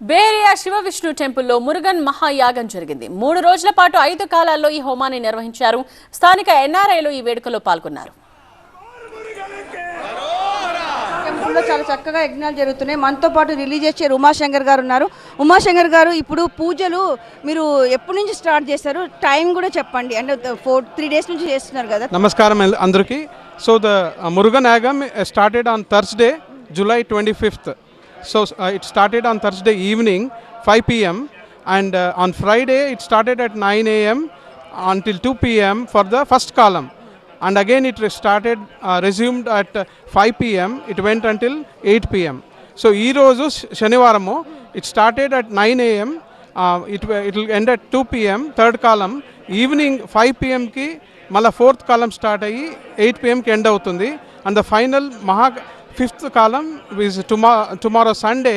Bay Area Shiva Vishnu టెంపుల్లో మురుగన్ మహాయాగం జరిగింది. మూడు రోజుల పాటు ఐదు కాలాల్లో ఈ హోమాన్ని నిర్వహించారు. స్థానిక ఎన్ఆర్ఐలు ఈ వేడుకలో పాల్గొన్నారు. టెంపుల్లో చాలా చక్కగా యజ్ఞాలు జరుగుతున్నాయి. మనతో పాటు రిలీజ్ చేసే ఉమాశంకర్ గారు ఉన్నారు. ఉమాశంకర్ గారు ఇప్పుడు పూజలు మీరు ఎప్పటి నుంచి స్టార్ట్ చేశారు? టైం కూడా చెప్పండి. అంటే ఫోర్ త్రీ డేస్ నుంచి చేస్తున్నారు కదా. నమస్కారం అందరికీ. సో ద మురుగన్ యాగం started on Thursday July twenty fifth so it started on Thursday evening five PM and on Friday it started at nine AM until 2 p.m. for the first column. And again, it started, uh, resumed at uh, 5 p.m. It went until 8 p.m. So, ఈ రోజు శనివారము it started at nine AM it it will end at two PM third column evening five పిఎంకి మళ్ళీ fourth కాలం start అయ్యి eight పిఎంకి end అవుతుంది and the final మహా ఫిఫ్త్ కాలం which టుమా tomorrow Sunday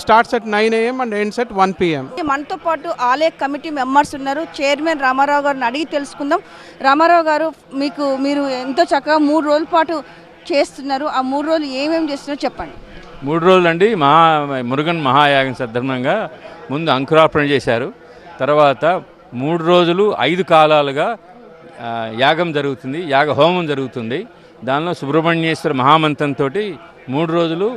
starts at nine AM and ends at one PM. మనతో పాటు ఆలయ కమిటీ మెంబర్స్ ఉన్నారు. చైర్మన్ రామారావు గారిని అడిగి తెలుసుకుందాం. రామారావు గారు మీకు మీరు ఎంతో చక్కగా మూడు రోజుల పాటు చేస్తున్నారు. ఆ మూడు రోజులు ఏమేమి చేస్తున్నారో చెప్పండి. మూడు రోజులండి. మహా మురుగన్ మహాయాగం సందర్భంగా ముందు అంకురార్పణ చేశారు. తర్వాత మూడు రోజులు ఐదు కాలాలుగా యాగం జరుగుతుంది. యాగ హోమం జరుగుతుంది. దానిలో సుబ్రహ్మణ్యేశ్వర మహామంత్రంతో మూడు రోజులు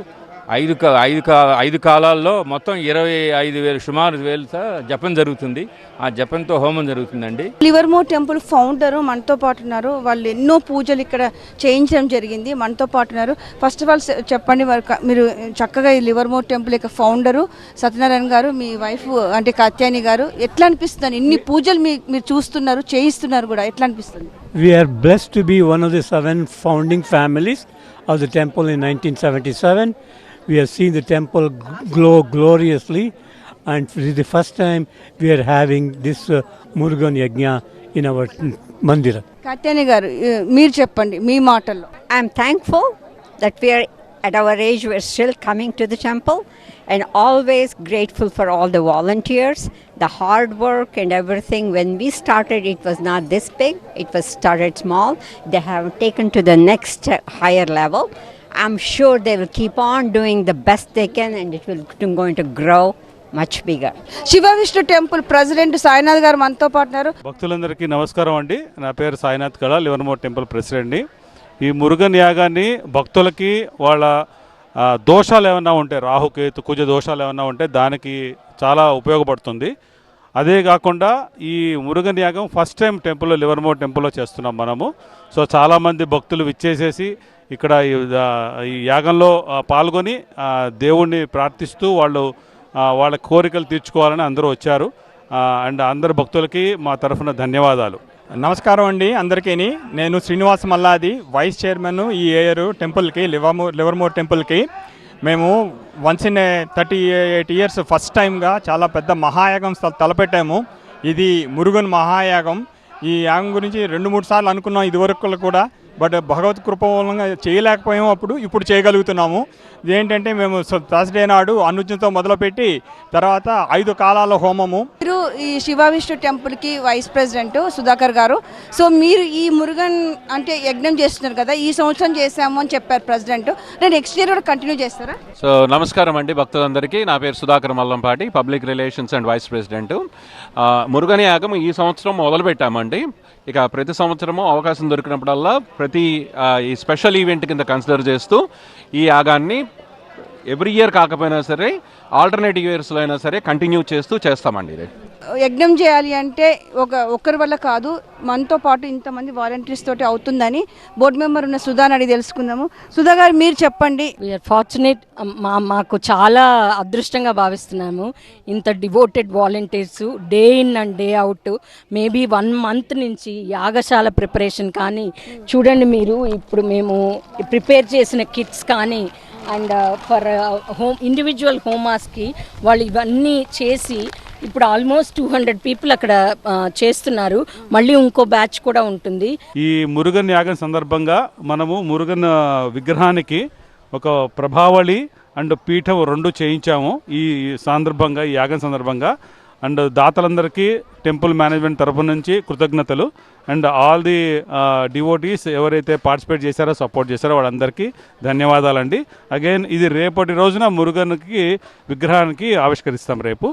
ఐదు ఐదు ఐదు కాలాల్లో మొత్తం ఇరవై ఐదు వేలు సుమారు వేలతో జపం జరుగుతుంది. ఆ జపంతో హోమం జరుగుతుందండి. లివర్మోర్ టెంపుల్ ఫౌండర్ మనతో పాటు ఉన్నారు. వాళ్ళు ఎన్నో పూజలు ఇక్కడ చేయించడం జరిగింది. మనతో పాటు ఉన్నారు. ఫస్ట్ ఆఫ్ ఆల్ చెప్పండి మరి చక్కగా ఈ లివర్మోర్ టెంపుల్ యొక్క ఫౌండరు సత్యనారాయణ గారు మీ వైఫ్ అంటే కాత్యాని గారు ఎట్లా అనిపిస్తుంది? ఇన్ని పూజలు మీ మీరు చూస్తున్నారు చేయిస్తున్నారు కూడా ఎట్లా అనిపిస్తుంది? We are blessed to be one of the seven founding families of the temple in 1977. We have seen the temple glow gloriously, and this is the first time we are having this uh, Murugan Yajna in our mm, mandira. గారు ఏ, మీరు చెప్పండి మీ మాటల్లో I'm thankful that we are at our age, we're still coming to the temple and always grateful for all the volunteers, the hard work and everything. When we started, it was not this big, it was started small. They have taken to the next uh, higher level. I'm sure they will keep on doing the best they can and it will going to grow much bigger. Shiva Vishnu temple president Sainath గారు మనతో పాటు ఉన్నారు భక్తులందరికీ నమస్కారం అండి నా పేరు సాయినాథ్ కళ లివర్మోర్ టెంపుల్ ప్రెసిడెంట్ని ఈ మురుగన్ యాగాన్ని భక్తులకి వాళ్ళ దోషాలు ఏమైనా ఉంటే రాహుకేతు కుజ దోషాలు ఏమైనా ఉంటే దానికి చాలా ఉపయోగపడుతుంది. అదే కాకుండా ఈ మురుగన్ యాగం ఫస్ట్ టైం టెంపుల్లో లివర్మోర్ టెంపుల్లో చేస్తున్నాం మనము. సో చాలామంది భక్తులు విచ్చేసేసి ఇక్కడ ఈ యాగంలో పాల్గొని దేవుణ్ణి ప్రార్థిస్తూ వాళ్ళు వాళ్ళ కోరికలు తీర్చుకోవాలని అందరూ వచ్చారు. అండ్ అందరు భక్తులకి మా తరఫున ధన్యవాదాలు. నమస్కారం అండి అందరికీని. నేను శ్రీనివాస్ మల్లాది వైస్ చైర్మన్ ఈ ఏయర్ టెంపుల్కి లివర్మోర్ లివర్మోర్ టెంపుల్కి. మేము once in thirty eight years first టైంగా చాలా పెద్ద మహాయాగం తలపెట్టాము. ఇది మురుగన్ మహాయాగం. ఈ యాగం గురించి రెండు మూడు సార్లు అనుకున్నాం ఇదివరకు కూడా. బట్ భగవత్ కృప మూలంగా చేయలేకపోయాము అప్పుడు ఇప్పుడు చేయగలుగుతున్నాము. ఇదేంటంటే మేము థర్స్డే నాడు అనుజ్ఞతో మొదలుపెట్టి తర్వాత ఐదు కాలాల హోమము. మీరు ఈ శివ విష్ణు టెంపుల్కి వైస్ ప్రెసిడెంట్ సుధాకర్ గారు. సో మీరు ఈ మురుగన్ అంటే యజ్ఞం చేస్తున్నారు కదా ఈ సంవత్సరం చేశాము అని చెప్పారు ప్రెసిడెంట్. నేను నెక్స్ట్ ఇయర్ కూడా కంటిన్యూ చేస్తారా? సో నమస్కారం అండి భక్తులందరికీ. నా పేరు Sudhakar Mallampati public relations and vice president. మురుగని యాగం ఈ సంవత్సరం మొదలుపెట్టామండి. ఇక ప్రతి సంవత్సరము అవకాశం దొరికినప్పుడల్లా ప్రతి ఈ స్పెషల్ ఈవెంట్ కింద కన్సిడర్ చేస్తూ ఈ యాగాన్ని ఎవ్రీ ఇయర్ కాకపోయినా సరే ఆల్టర్నేటివ్ ఇయర్స్లో అయినా సరే కంటిన్యూ చేస్తూ చేస్తామండి ఇది. యజ్ఞం చేయాలి అంటే ఒక ఒక్కరి వల్ల కాదు మనతో పాటు ఇంతమంది వాలంటీర్స్ తోటి అవుతుందని బోర్డు మెంబర్ ఉన్న సుధాని అడిగి తెలుసుకుందాము. సుధా గారు మీరు చెప్పండి. వీఆర్ ఫార్చునేట్ మా మాకు చాలా అదృష్టంగా భావిస్తున్నాము. ఇంత devoted volunteers day in and day out maybe one month నుంచి యాగశాల ప్రిపరేషన్ కానీ చూడండి మీరు ఇప్పుడు మేము ప్రిపేర్ చేసిన కిట్స్ కానీ అండ్ ఫర్ హోమ్ ఇండివిజువల్ హోమాస్కి వాళ్ళు ఇవన్నీ చేసి ఇప్పుడు ఆల్మోస్ట్ టూ హండ్రెడ్ పీపుల్ అక్కడ చేస్తున్నారు. మళ్ళీ ఇంకో బ్యాచ్ కూడా ఉంటుంది. ఈ మురుగన్ యాగం సందర్భంగా మనము మురుగన్ విగ్రహానికి ఒక ప్రభావళి అండ్ పీఠం రెండు చేయించాము ఈ సందర్భంగా ఈ యాగం సందర్భంగా. అండ్ దాతలందరికీ టెంపుల్ మేనేజ్మెంట్ తరఫు నుంచి కృతజ్ఞతలు. అండ్ ఆల్ ది డివోటీస్ ఎవరైతే పార్టిసిపేట్ చేశారో సపోర్ట్ చేశారో వాళ్ళందరికీ ధన్యవాదాలండి. అగైన్ ఇది రేపటి రోజున మురుగన్కి విగ్రహానికి ఆవిష్కరిస్తాం రేపు.